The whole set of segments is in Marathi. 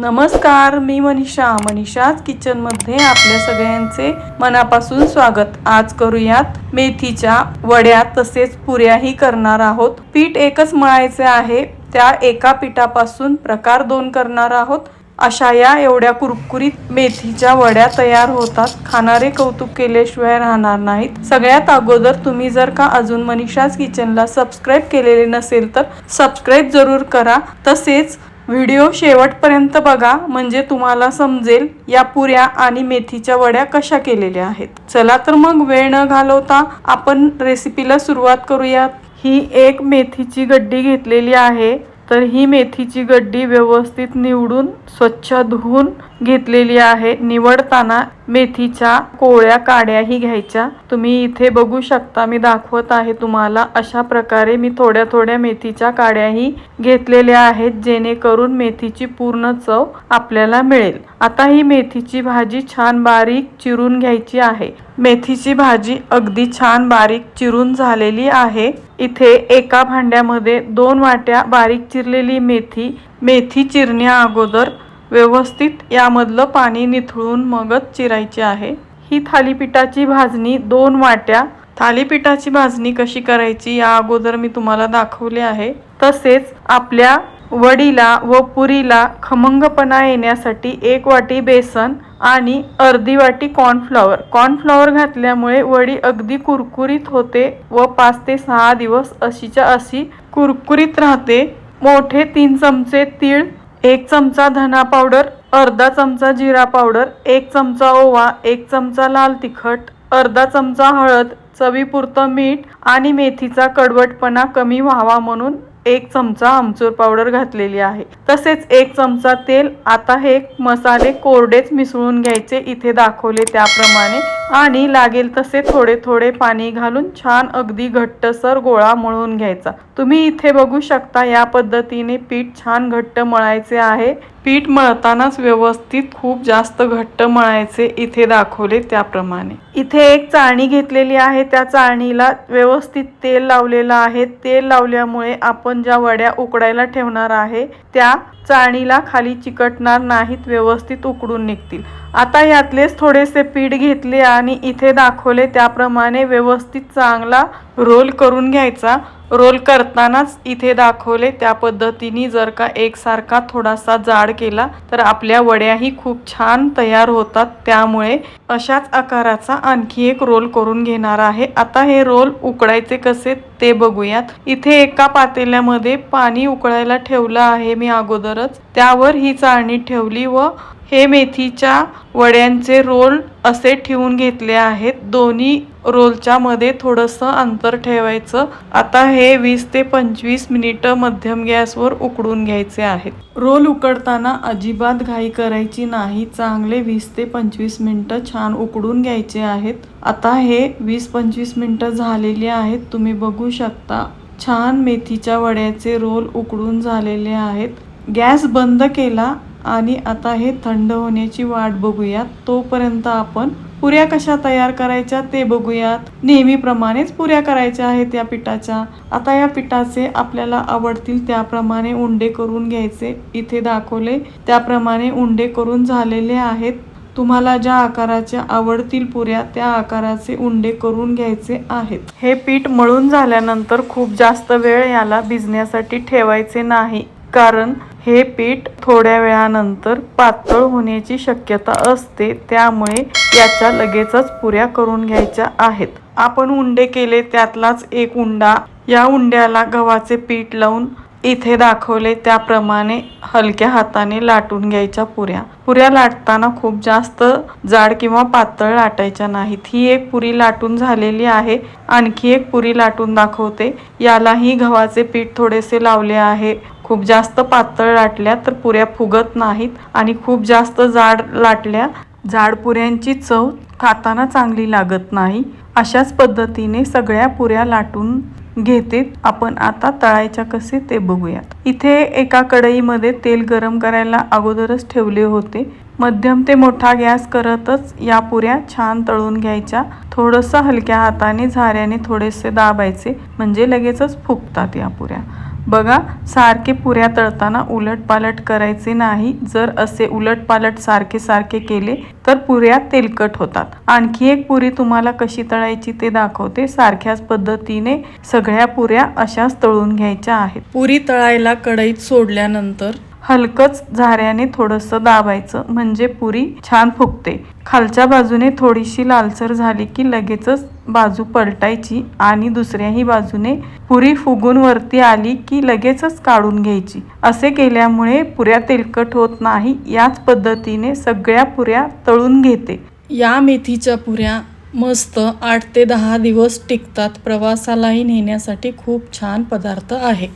नमस्कार मी मनीषा. मनीषाच किचनमध्ये आपल्या सगळ्यांचे मनापासून स्वागत. आज करूयात मेथीच्या वड्या. तसेच पुऱ्याही करणार आहोत. पीठ एकच मळायचे आहे. त्या एका पिठापासून प्रकार दोन करणार आहोत. अशा या एवढ्या कुरकुरीत मेथीच्या वड्या तयार होतात. खाणारे कौतुक केल्याशिवाय राहणार नाहीत. सगळ्यात अगोदर तुम्ही जर का अजून मनीषाच किचनला सबस्क्राईब केलेले नसेल तर सबस्क्राईब जरूर करा. तसेच व्हिडिओ शेवटपर्यंत बघा म्हणजे तुम्हाला समजेल या पुऱ्या आणि मेथीच्या वड्या कशा केलेल्या आहेत. चला तर मग वेळ न घालवता आपण रेसिपीला सुरुवात करूयात. ही एक मेथीची गड्डी घेतलेली आहे. तर ही मेथीची गड्डी व्यवस्थित निवडून स्वच्छ धुवून घेतलेली आहे. निवडताना मेथीच्या कोळ्या काड्याही घ्यायच्या. तुम्ही इथे बघू शकता मी दाखवत आहे तुम्हाला अशा प्रकारे मी थोड्या थोड्या मेथीच्या काड्याही घेतलेल्या आहेत जेणेकरून मेथीची पूर्ण चव आपल्याला मिळेल. आता ही मेथीची भाजी छान बारीक चिरून घ्यायची आहे. मेथीची भाजी अगदी छान बारीक चिरून झालेली आहे. इथे एका भांड्यामध्ये दोन वाट्या बारीक चिरलेली मेथी मेथी चिरण्या अगोदर व्यवस्थित यामधलं पाणी निथळून मगच चिरायचे आहे. ही थालीपीठाची भाजणी दोन वाट्या. थालीपीठाची भाजणी कशी करायची या अगोदर मी तुम्हाला दाखवले आहे. तसेच आपल्या वडीला व पुरीला खमंगपणा येण्यासाठी एक वाटी बेसन आणि अर्धी वाटी कॉर्नफ्लॉवर कॉर्नफ्लॉवर घातल्यामुळे वडी अगदी कुरकुरीत होते व पाच ते सहा दिवस अशीच्या अशी कुरकुरीत राहते. मोठे तीन चमचे तीळ एक चमचा धना पावडर अर्धा चमचा जिरा पावडर एक चमचा ओवा एक चमचा लाल तिखट अर्धा चमचा हळद चवीपुरतं मीठ आणि मेथीचा कडवटपणा कमी व्हावा म्हणून एक चमचा आमचूर पावडर घातलेली आहे. तसेच एक चमचा तेल आता हे मसाले कोरडेच मिसळून घ्यायचे इथे दाखवले त्याप्रमाणे. आणि लागेल तसे थोडे थोडे पाणी घालून छान अगदी घट्टसर गोळा मळून घ्यायचा. तुम्ही इथे बघू शकता या पद्धतीने पीठ छान घट्ट मळायचे आहे. पीठ मळतानाच व्यवस्थित खूप जास्त घट्ट मळायचे इथे दाखवले त्याप्रमाणे. इथे एक चाळणी घेतलेली आहे. त्या चाळणीला व्यवस्थित तेल लावलेलं आहे. तेल लावल्यामुळे आपण ज्या वड्या उकडायला ठेवणार आहे त्या चाळणीला खाली चिकटणार नाहीत व्यवस्थित उकडून निघतील. आता यातलेच थोडेसे पीठ घेतले आणि इथे दाखवले त्याप्रमाणे व्यवस्थित चांगला रोल करून घ्यायचा. रोल करतानाच इथे दाखवले त्या पद्धतीने जर का एकसारखा थोडासा जाड केला तर आपल्या वड्याही खूप छान तयार होतात. त्यामुळे अशाच आकाराचा आणखी एक रोल करून घेणार आहे. आता हे रोल उकडायचे कसे ते बघूयात. इथे एका पातेल्यामध्ये पाणी उकळायला ठेवलं आहे मी अगोदरच. त्यावर ही चाळणी ठेवली व हे मेथीच्या वड्यांचे रोल असे ठेवून घेतले आहेत. दोन्ही रोलच्या मध्ये थोडंसं अंतर ठेवायचं. आता हे वीस ते पंचवीस मिनिटं मध्यम गॅसवर उकडून घ्यायचे आहेत. रोल उकडताना अजिबात घाई करायची नाही. चांगले वीस ते पंचवीस मिनिटं छान उकडून घ्यायचे आहेत. आता हे वीस पंचवीस मिनिटं झालेली आहेत. तुम्ही बघू शकता छान मेथीच्या वड्याचे रोल उकडून झालेले आहेत. गॅस बंद केला आणि आता हे थंड होण्याची वाट बघूयात. तोपर्यंत आपण पुऱ्या कशा तयार करायच्या ते बघूयात. नेहमीप्रमाणेच पुऱ्या करायच्या आहेत या पिठाच्या. आता या पिठाचे आपल्याला आवडतील त्याप्रमाणे उंडे करून घ्यायचे. इथे दाखवले त्याप्रमाणे उंडे करून झालेले आहेत. तुम्हाला ज्या आकाराच्या आवडतील पुऱ्या त्या आकाराचे उंडे करून घ्यायचे आहेत. हे पीठ मळून झाल्यानंतर खूप जास्त वेळ याला भिजण्यासाठी ठेवायचे नाही. कारण हे पीठ थोड्या वेळानंतर पातळ होण्याची शक्यता असते त्यामुळे याच्या लगेचच पुऱ्या करून घ्यायच्या आहेत. आपण उंडे केले त्यातलाच एक उंडा. या उंड्याला गव्हाचे पीठ लावून इथे दाखवले त्याप्रमाणे हलक्या हाताने लाटून घ्यायच्या पुऱ्या. पुऱ्या लाटताना खूप जास्त जाड किंवा पातळ लाटायच्या नाहीत. ही एक पुरी लाटून झालेली आहे. आणखी एक पुरी लाटून दाखवते. यालाही गव्हाचे पीठ थोडेसे लावले आहे. खूप जास्त पातळ लाटल्या तर पुऱ्या फुगत नाहीत आणि खूप जास्त जाड लाटल्या जाड पुऱ्यांची चव खाताना चांगली लागत नाही. अशाच पद्धतीने सगळ्या पुऱ्या लाटून घेते. आपण आता तळायच्या कसे ते बघूयात. इथे एका कढईमध्ये तेल गरम करायला अगोदरच ठेवले होते. मध्यम ते मोठा गॅस करतच या पुऱ्या छान तळून घ्यायच्या. थोडंसं हलक्या हाताने झाऱ्याने थोडेसे दाबायचे. म्हणजे लगेचच फुगतात या पुऱ्या. बघा सारखे पुऱ्या तळताना उलटपालट करायचे नाही. जर असे उलटपालट सारखे सारखे केले तर पुऱ्या तेलकट होतात. आणखी एक पुरी तुम्हाला कशी तळायची ते दाखवते. सारख्याच पद्धतीने सगळ्या पुऱ्या अशाच तळून घ्यायच्या आहेत. पुरी तळायला कढईत सोडल्यानंतर हलकच झाऱ्याने थोडंसं दाबायचं म्हणजे पुरी छान फुगते. खालच्या बाजूने थोडीशी लालसर झाली की लगेचच बाजू पलटायची आणि दुसऱ्याही बाजूने पुरी फुगून वरती आली की लगेचच काढून घ्यायची. असे केल्यामुळे पुऱ्या तेलकट होत नाही याच पद्धतीने सगळ्या पुऱ्या तळून घेते. या मेथीच्या पुऱ्या मस्त आठ ते दहा दिवस टिकतात. प्रवासालाही नेण्यासाठी खूप छान पदार्थ आहे.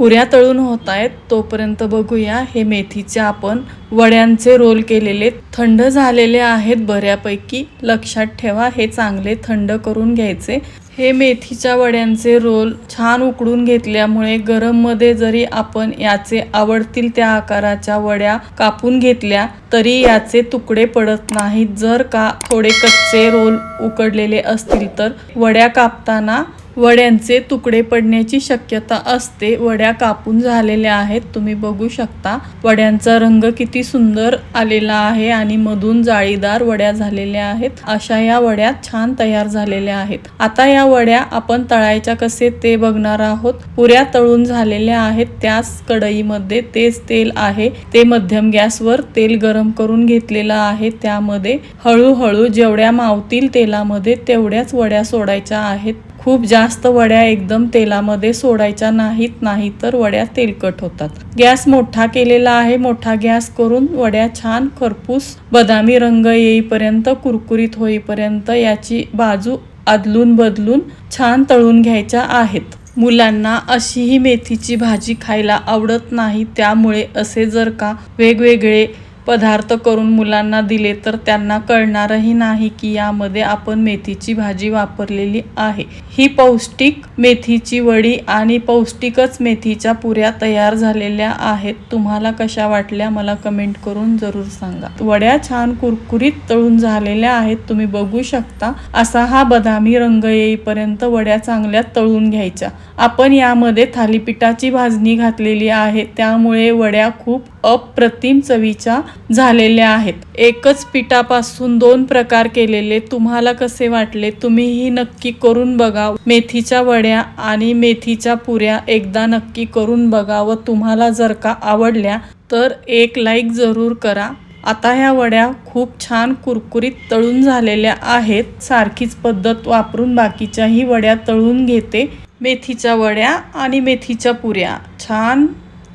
पुऱ्या तळून होत आहेत तोपर्यंत बघूया. हे मेथीचे आपण वड्यांचे रोल केलेले थंड झालेले आहेत बऱ्यापैकी. लक्षात ठेवा हे चांगले थंड करून घ्यायचे. हे मेथीच्या वड्यांचे रोल छान उकडून घेतल्यामुळे गरममध्ये जरी आपण याचे आवडतील त्या आकाराच्या वड्या कापून घेतल्या तरी याचे तुकडे पडत नाहीत. जर का थोडे कच्चे रोल उकडलेले असतील तर वड्या कापताना वड्यांचे तुकडे पडण्याची शक्यता असते. वड्या कापून झालेल्या आहेत. तुम्ही बघू शकता. वड्यांचा रंग किती सुंदर आलेला आहे आणि मधून जाळीदार वड्या झालेल्या आहेत. अशा या वड्या छान तयार झालेल्या आहेत. आता या वड्या आपण तळायच्या कसे ते बघणार आहोत. पुऱ्या तळून झालेल्या आहेत. त्याच कढईमध्ये तेच तेल आहे. ते मध्यम गॅसवर तेल गरम करून घेतलेलं आहे. त्यामध्ये हळूहळू जेवढ्या मावतील तेलामध्ये तेवढ्याच वड्या सोडायच्या आहेत. खूप जास्त वड्या एकदम तेलामध्ये सोडायच्या नाहीत नाही तर वड्या तेलकट होतात. गॅस मोठा केलेला आहे मोठा गॅस करून वड्या छान खरपूस बदामी रंग येईपर्यंत कुरकुरीत होईपर्यंत याची बाजू आदलून बदलून छान तळून घ्यायच्या आहेत. मुलांना अशी ही मेथीची भाजी खायला आवडत नाही त्यामुळे असे जर का वेगवेगळे पदार्थ करून मुलांना दिले तर त्यांना कळणारही नाही की यामध्ये आपण मेथीची भाजी वापरलेली आहे. ही पौष्टिक मेथीची वडी आणि पौष्टिकच मेथीच्या पुऱ्या तयार झालेल्या आहेत. तुम्हाला कशा वाटल्या मला कमेंट करून जरूर सांगा. वड्या छान कुरकुरीत तळून झालेल्या आहेत. तुम्ही बघू शकता. असा हा बदामी रंग येईपर्यंत वड्या चांगल्या तळून घ्यायच्या. आपण यामध्ये थालीपीठाची भाजणी घातलेली आहे. त्यामुळे वड्या खूप अप्रतिम चवीच्या झालेल्या आहेत. एकच पिठापासून दोन प्रकार केलेले तुम्हाला कसे वाटले तुम्हीही नक्की करून बघा मेथीच्या वड्या आणि मेथीच्या पुऱ्या एकदा नक्की करून बघा व तुम्हाला जर का आवडल्या तर एक लाईक जरूर करा. आता ह्या वड्या खूप छान कुरकुरीत तळून झालेल्या आहेत. सारखीच पद्धत वापरून बाकीच्याही वड्या तळून घेते. मेथीच्या वड्या आणि मेथीच्या पुऱ्या छान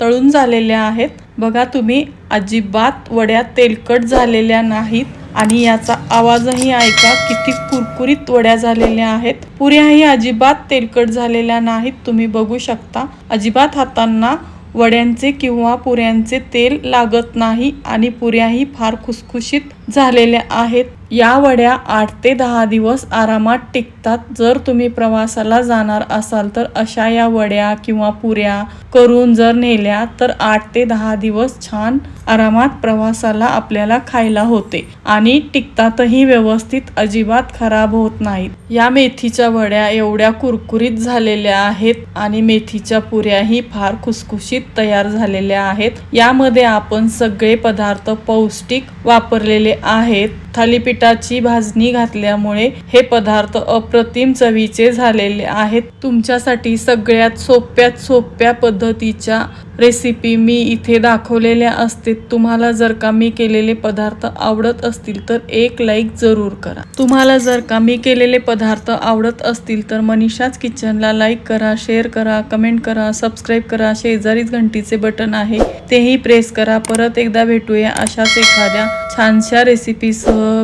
तळून झालेल्या आहेत. बघा तुम्ही अजिबात वड्या तेलकट झालेल्या नाहीत आणि याचा आवाजही ऐका किती कुरकुरीत वड्या झालेल्या आहेत. पुऱ्याही अजिबात तेलकट झालेल्या नाहीत तुम्ही बघू शकता. अजिबात हातांना वड्यांचे किंवा पुऱ्यांचे तेल लागत नाही आणि पुऱ्याही फार खुसखुशीत झालेल्या आहेत. या वड्या आठ ते दहा दिवस आरामात टिकतात. जर तुम्ही प्रवासाला जाणार असाल तर अशा या वड्या किंवा पुऱ्या करून जर नेल्या तर आठ ते दहा दिवस छान आरामात प्रवासाला आपल्याला खायला होते आणि टिकतातही व्यवस्थित अजिबात खराब होत नाहीत. या मेथीच्या वड्या एवढ्या कुरकुरीत झालेल्या आहेत आणि मेथीच्या पुऱ्याही फार खुसखुशीत तयार झालेल्या आहेत. यामध्ये आपण सगळे पदार्थ पौष्टिक वापरलेले आहेत. थालीपीठ पिठाची भाजणी घातल्यामुळे हे पदार्थ अप्रतिम चवीचे झालेले आहेत. तुमच्यासाठी सगळ्यात सोप्यात सोप्या पद्धतीच्या रेसिपी मी इथे दाखवलेल्या असते तुम्हाला जर का मी केलेले पदार्थ आवडत असतील तर एक लाईक जरूर करा. तुम्हाला जर का मी केलेले पदार्थ आवडत असतील तर मनीषाच किचनला लाईक करा शेअर करा कमेंट करा सबस्क्राईब करा. शेजारीच घंटीचे बटन आहे तेही प्रेस करा. परत एकदा भेटूया अशाच एखाद्या छानशा रेसिपीसह